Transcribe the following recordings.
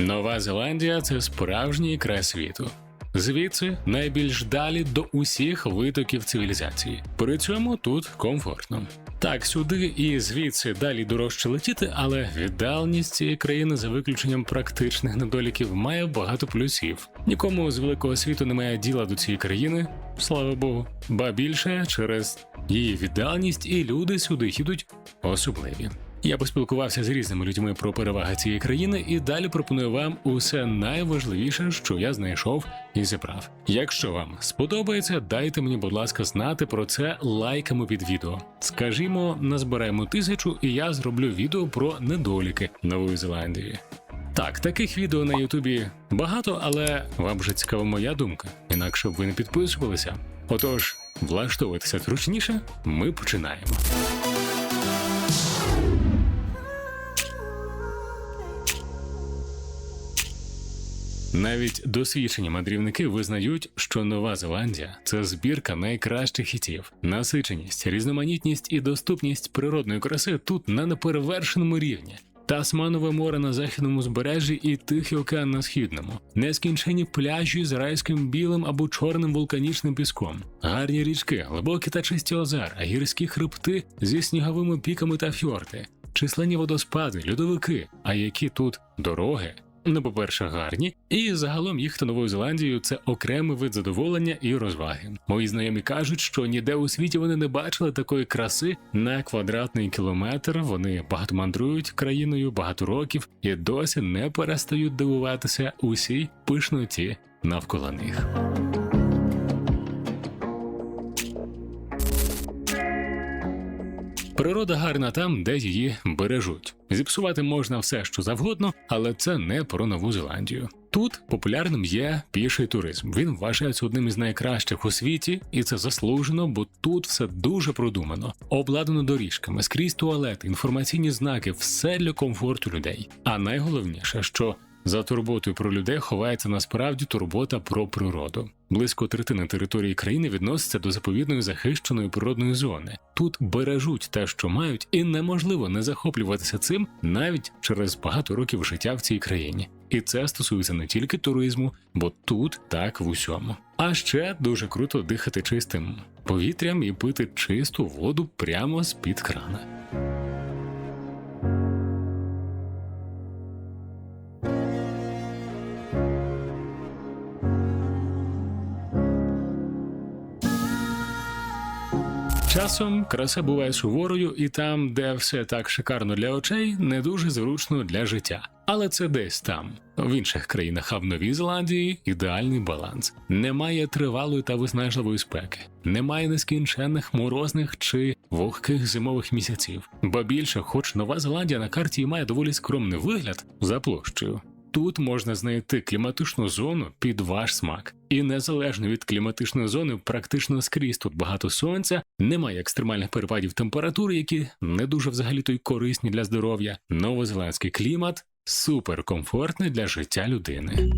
Нова Зеландія це справжній край світу. Звідси найбільш далі до усіх витоків цивілізації. При цьому тут комфортно. Так, сюди і звідси далі дорожче летіти, але віддаленість цієї країни за виключенням практичних недоліків має багато плюсів. Нікому з великого світу немає діла до цієї країни, слава Богу. Ба більше через її віддаленість, і люди сюди їдуть особливі. Я поспілкувався з різними людьми про переваги цієї країни і далі пропоную вам усе найважливіше, що я знайшов і зібрав. Якщо вам сподобається, дайте мені, будь ласка, знати про це лайками під відео. Скажімо, назбираємо тисячу, і я зроблю відео про недоліки Нової Зеландії. Так, таких відео на Ютубі багато, але вам же цікава моя думка, інакше б ви не підписувалися. Отож, влаштовуйтеся зручніше, ми починаємо. Навіть досвідчені мандрівники визнають, що Нова Зеландія це збірка найкращих хітів. Насиченість, різноманітність і доступність природної краси тут на неперевершеному рівні. Тасманове море на західному збережжі і Тихий океан на східному, нескінчені пляжі з райським білим або чорним вулканічним піском, гарні річки, глибокі та чисті озера, гірські хребти зі сніговими піками та фьорди, численні водоспади, льодовики. А які тут дороги? Ну, по-перше, гарні, і загалом їхати Новою Зеландією це окремий вид задоволення і розваги. Мої знайомі кажуть, що ніде у світі вони не бачили такої краси на квадратний кілометр. Вони багато мандрують країною багато років і досі не перестають дивуватися усій пишноті навколо них. Природа гарна там, де її бережуть. Зіпсувати можна все, що завгодно, але це не про Нову Зеландію. Тут популярним є піший туризм. Він вважається одним із найкращих у світі, і це заслужено, бо тут все дуже продумано, обладнано доріжками, скрізь туалети, інформаційні знаки, все для комфорту людей. А найголовніше, що за турботою про людей ховається насправді турбота про природу. Близько третини території країни відноситься до заповідної захищеної природної зони. Тут бережуть те, що мають, і неможливо не захоплюватися цим навіть через багато років життя в цій країні. І це стосується не тільки туризму, бо тут так в усьому. А ще дуже круто дихати чистим повітрям і пити чисту воду прямо з під крана. Часом краса буває суворою, і там, де все так шикарно для очей, не дуже зручно для життя. Але це десь там, в інших країнах, а в Новій Зеландії ідеальний баланс. Немає тривалої та виснажливої спеки, немає нескінченних морозних чи вогких зимових місяців. Ба більше, хоч Нова Зеландія на карті має доволі скромний вигляд за площею. Тут можна знайти кліматичну зону під ваш смак. І незалежно від кліматичної зони, практично скрізь тут багато сонця, немає екстремальних перепадів температури, які не дуже взагалі то й корисні для здоров'я. Новозеландський клімат суперкомфортний для життя людини.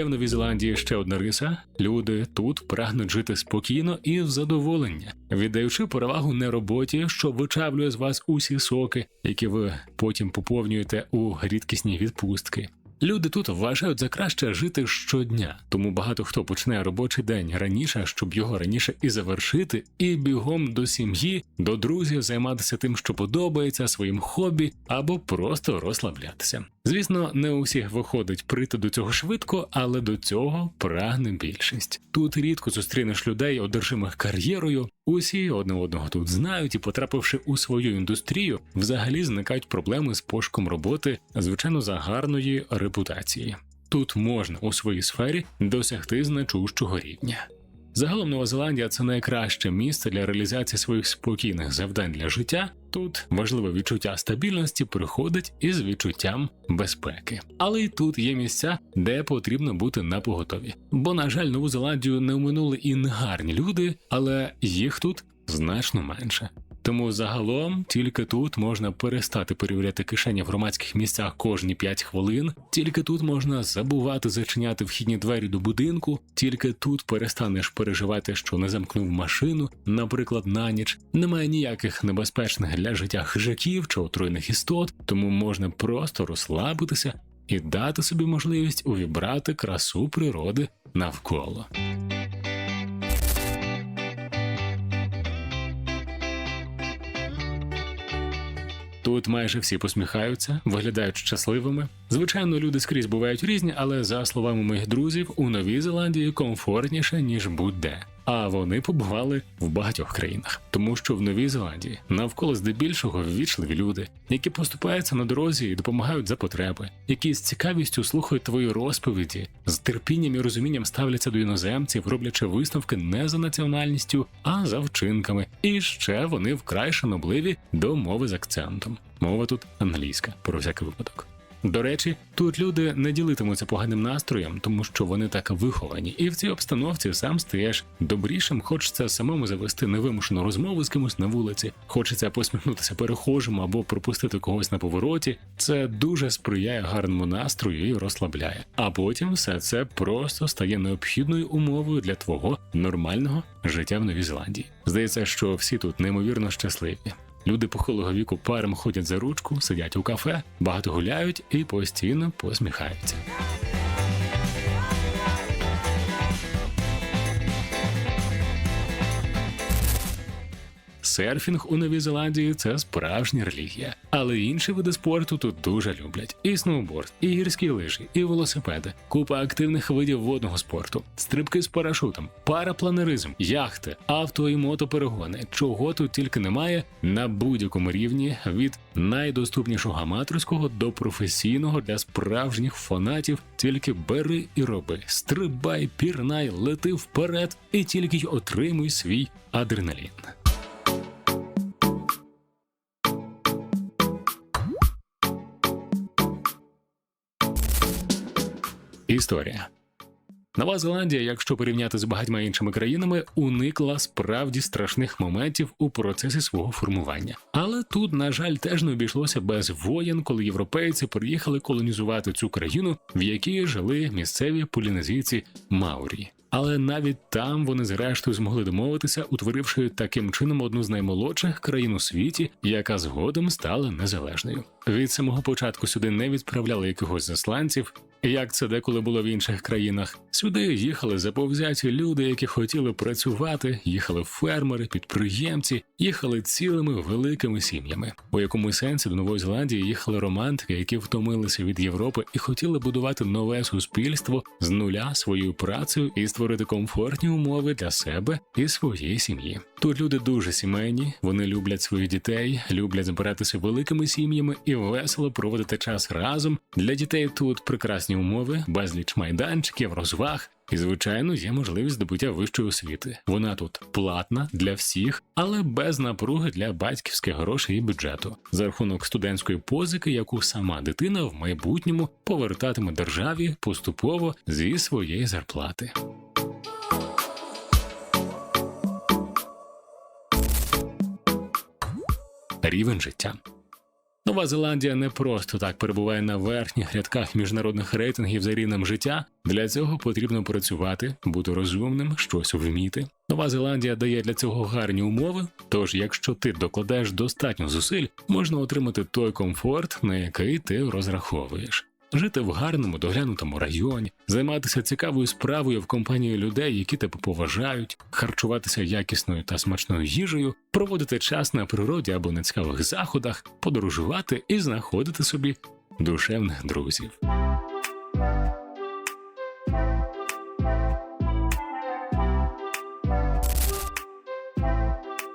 Є в Новій Зеландії ще одна риса. Люди тут прагнуть жити спокійно і в задоволення, віддаючи перевагу не роботі, що вичавлює з вас усі соки, які ви потім поповнюєте у рідкісні відпустки. Люди тут вважають за краще жити щодня, тому багато хто починає робочий день раніше, щоб його раніше і завершити, і бігом до сім'ї, до друзів займатися тим, що подобається, своїм хобі або просто розслаблятися. Звісно, не у всіх виходить прийти до цього швидко, але до цього прагне більшість. Тут рідко зустрінеш людей, одержимих кар'єрою. Усі одне одного тут знають і, потрапивши у свою індустрію, взагалі зникають проблеми з пошуком роботи, звичайно, за гарної репутації. Тут можна у своїй сфері досягти значущого рівня. Загалом Нова Зеландія це найкраще місце для реалізації своїх спокійних завдань для життя. Тут важливе відчуття стабільності приходить із відчуттям безпеки. Але й тут є місця, де потрібно бути на поготові. Бо, на жаль, Нову Зеландію не оминули і негарні люди, але їх тут значно менше. Тому загалом тільки тут можна перестати перевіряти кишені в громадських місцях кожні 5 хвилин, тільки тут можна забувати зачиняти вхідні двері до будинку, тільки тут перестанеш переживати, що не замкнув машину, наприклад, на ніч. Немає ніяких небезпечних для життя хижаків чи отруйних істот, тому можна просто розслабитися і дати собі можливість увібрати красу природи навколо. Тут майже всі посміхаються, виглядають щасливими. Звичайно, люди скрізь бувають різні, але за словами моїх друзів, у Новій Зеландії комфортніше ніж будь-де. А вони побували в багатьох країнах, тому що в Новій Зеландії навколо здебільшого ввічливі люди, які поступаються на дорозі і допомагають за потреби, які з цікавістю слухають твої розповіді, з терпінням і розумінням ставляться до іноземців, роблячи висновки не за національністю, а за вчинками. І ще вони вкрай шанобливі до мови з акцентом. Мова тут англійська, про всякий випадок. До речі, тут люди не ділитимуться поганим настроєм, тому що вони так виховані, і в цій обстановці сам стаєш добрішим. Хочеться самому завести невимушену розмову з кимось на вулиці, хочеться посміхнутися перехожому або пропустити когось на повороті. Це дуже сприяє гарному настрою і розслабляє. А потім все це просто стає необхідною умовою для твого нормального життя в Новій Зеландії. Здається, що всі тут неймовірно щасливі. Люди похилого віку паром ходять за ручку, сидять у кафе, багато гуляють і постійно посміхаються. Серфінг у Новій Зеландії це справжня релігія, але інші види спорту тут дуже люблять: і сноуборд, і гірські лижі, і велосипеди, купа активних видів водного спорту, стрибки з парашутом, парапланеризм, яхти, авто і мотоперегони. Чого тут тільки немає на будь-якому рівні від найдоступнішого аматорського до професійного для справжніх фанатів. Тільки бери і роби, стрибай, пірнай, лети вперед, і тільки й отримуй свій адреналін. Історія. Нова Зеландія, якщо порівняти з багатьма іншими країнами, уникла справді страшних моментів у процесі свого формування. Але тут, на жаль, теж не обійшлося без воєн, коли європейці приїхали колонізувати цю країну, в якій жили місцеві полінезійці Маурі. Але навіть там вони зрештою змогли домовитися, утворивши таким чином одну з наймолодших країн у світі, яка згодом стала незалежною. Від самого початку сюди не відправляли якихось засланців, як це деколи було в інших країнах. Сюди їхали заповзяті люди, які хотіли працювати, їхали фермери, підприємці, їхали цілими великими сім'ями. У якому сенсі до Нової Зеландії їхали романтики, які втомилися від Європи і хотіли будувати нове суспільство з нуля своєю працею і створити комфортні умови для себе і своєї сім'ї. Тут люди дуже сімейні, вони люблять своїх дітей, люблять збиратися великими сім'ями і весело проводити час разом. Для дітей тут прекрасні умови, безліч майданчиків, розваг. І, звичайно, є можливість здобуття вищої освіти. Вона тут платна для всіх, але без напруги для батьківських грошей і бюджету за рахунок студентської позики, яку сама дитина в майбутньому повертатиме державі поступово зі своєї зарплати. Рівень життя. Нова Зеландія не просто так перебуває на верхніх рядках міжнародних рейтингів за рівнем життя. Для цього потрібно працювати, бути розумним, щось вміти. Нова Зеландія дає для цього гарні умови. Тож, якщо ти докладаєш достатньо зусиль, можна отримати той комфорт, на який ти розраховуєш. Жити в гарному доглянутому районі, займатися цікавою справою в компанії людей, які тебе поважають, харчуватися якісною та смачною їжею, проводити час на природі або на цікавих заходах, подорожувати і знаходити собі душевних друзів.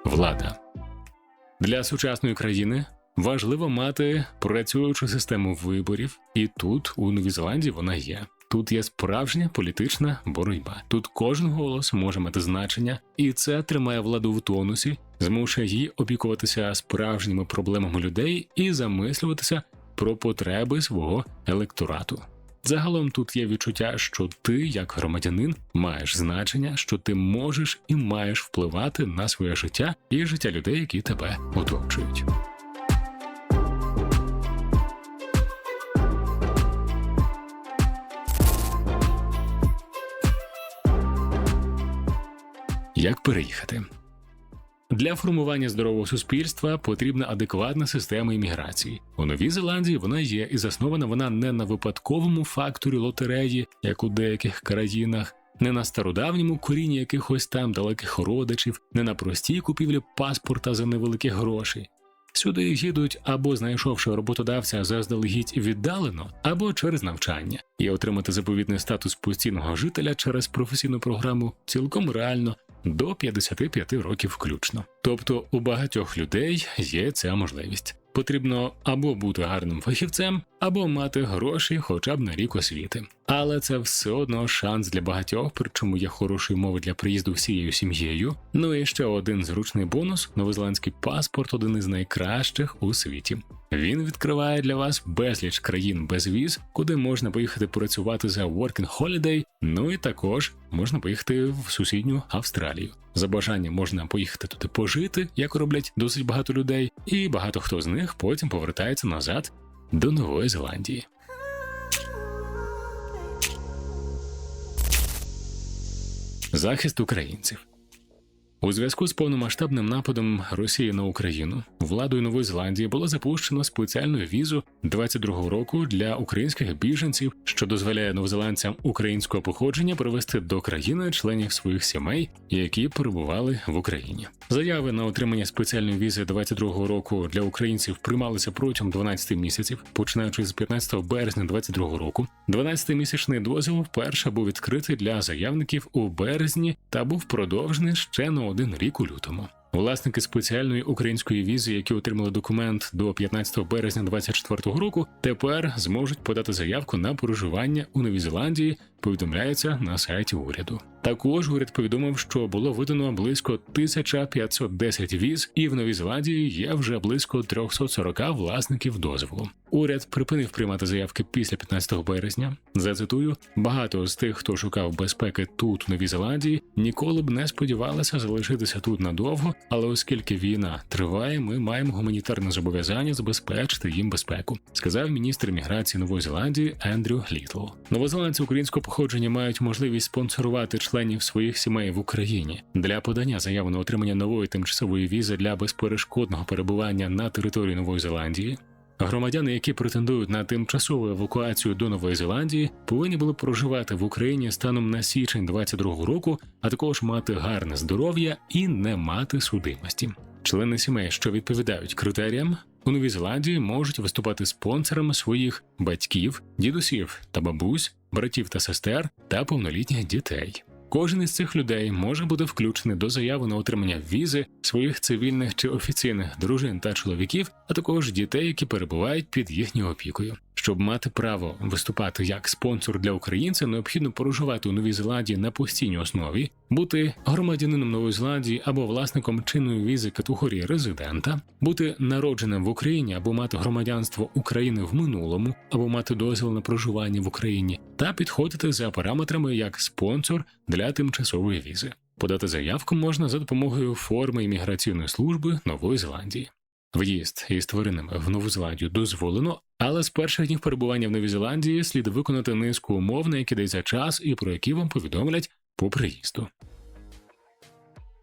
Влада для сучасної країни важливо мати працюючу систему виборів, і тут, у Новій Зеландії, вона є. Тут є справжня політична боротьба. Тут кожен голос може мати значення, і це тримає владу в тонусі, змушує її опікуватися справжніми проблемами людей і замислюватися про потреби свого електорату. Загалом тут є відчуття, що ти, як громадянин, маєш значення, що ти можеш і маєш впливати на своє життя і життя людей, які тебе оточують. Як переїхати? Для формування здорового суспільства потрібна адекватна система імміграції. У Новій Зеландії вона є і заснована вона не на випадковому факторі лотереї, як у деяких країнах, не на стародавньому корінні якихось там далеких родичів, не на простій купівлі паспорта за невеликі гроші. Сюди їдуть або знайшовши роботодавця заздалегідь віддалено, або через навчання, і отримати заповітний статус постійного жителя через професійну програму цілком реально до 55 років включно. Тобто у багатьох людей є ця можливість. Потрібно або бути гарним фахівцем, або мати гроші хоча б на рік освіти. Але це все одно шанс для багатьох, причому є хорошої мови для приїзду всією сім'єю. Ну і ще один зручний бонус: новозеландський паспорт один із найкращих у світі. Він відкриває для вас безліч країн без віз, куди можна поїхати працювати за Working Holiday, ну і також можна поїхати в сусідню Австралію. За бажанням можна поїхати туди пожити, як роблять досить багато людей, і багато хто з них потім повертається назад до Нової Зеландії. Захист українців у зв'язку з повномасштабним нападом Росії на Україну владою Нової Зеландії було запущено спеціальну візу 22-го року для українських біженців, що дозволяє новозеландцям українського походження привезти до країни членів своїх сімей, які перебували в Україні. Заяви на отримання спеціальної візи 22-го року для українців приймалися протягом 12 місяців, починаючи з 15 березня 22-го року. 12-місячний дозвіл вперше був відкритий для заявників у березні та був продовжений ще на один рік у лютому. Власники спеціальної української візи, які отримали документ до 15 березня 2024 року, тепер зможуть подати заявку на проживання у Новій Зеландії. Повідомляється на сайті уряду. Також уряд повідомив, що було видано близько 1510 віз, і в Новій Зеландії є вже близько 340 власників дозволу. Уряд припинив приймати заявки після 15 березня. Зацитую, багато з тих, хто шукав безпеки тут, у Новій Зеландії, ніколи б не сподівалися залишитися тут надовго, але оскільки війна триває, ми маємо гуманітарне зобов'язання забезпечити їм безпеку, сказав міністр міграції Нової Зеландії Ендрю Глітл. Новозеландці українського походження мають можливість спонсорувати членів своїх сімей в Україні для подання заяви на отримання нової тимчасової візи для безперешкодного перебування на території Нової Зеландії. Громадяни, які претендують на тимчасову евакуацію до Нової Зеландії, повинні були проживати в Україні станом на січень 22-го року, а також мати гарне здоров'я і не мати судимості. Члени сімей, що відповідають критеріям, у Новій Зеландії можуть виступати спонсорами своїх батьків, дідусів та бабусь, братів та сестер та повнолітніх дітей. Кожен із цих людей може бути включений до заяви на отримання візи своїх цивільних чи офіційних дружин та чоловіків, а також дітей, які перебувають під їхньою опікою. Щоб мати право виступати як спонсор для українця, необхідно проживати у Новій Зеландії на постійній основі, бути громадянином Нової Зеландії або власником чинної візи категорії резидента, бути народженим в Україні або мати громадянство України в минулому, або мати дозвіл на проживання в Україні, та підходити за параметрами як спонсор для тимчасової візи. Подати заявку можна за допомогою форми імміграційної служби Нової Зеландії. В'їзд із тваринами в Нову Зеландію дозволено, але з перших днів перебування в Новій Зеландії слід виконати низку умов, на які дається час і про які вам повідомлять по приїзду.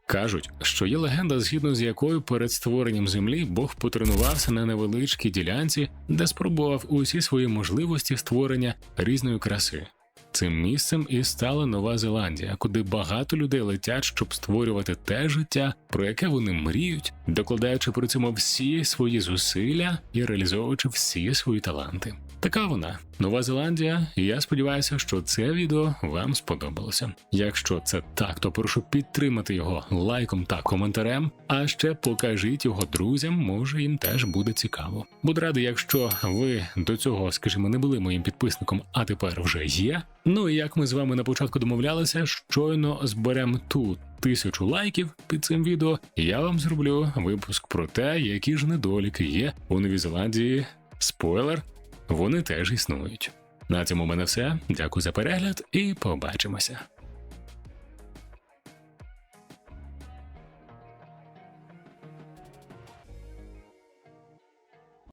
Кажуть, що є легенда, згідно з якою перед створенням землі Бог потренувався на невеличкій ділянці, де спробував усі свої можливості створення різної краси. Цим місцем і стала Нова Зеландія, куди багато людей летять, щоб створювати те життя, про яке вони мріють, докладаючи при цьому всі свої зусилля і реалізовуючи всі свої таланти. Така вона Нова Зеландія, і я сподіваюся, що це відео вам сподобалося. Якщо це так, то прошу підтримати його лайком та коментарем. А ще покажіть його друзям, може їм теж буде цікаво. Буду радий, якщо ви до цього, скажімо, не були моїм підписником, а тепер вже є. Ну і як ми з вами на початку домовлялися, щойно зберемо тут. Тисячу лайків під цим відео я вам зроблю випуск про те, які ж недоліки є у Новій Зеландії. Спойлер, вони теж існують. На цьому в мене все. Дякую за перегляд і побачимося.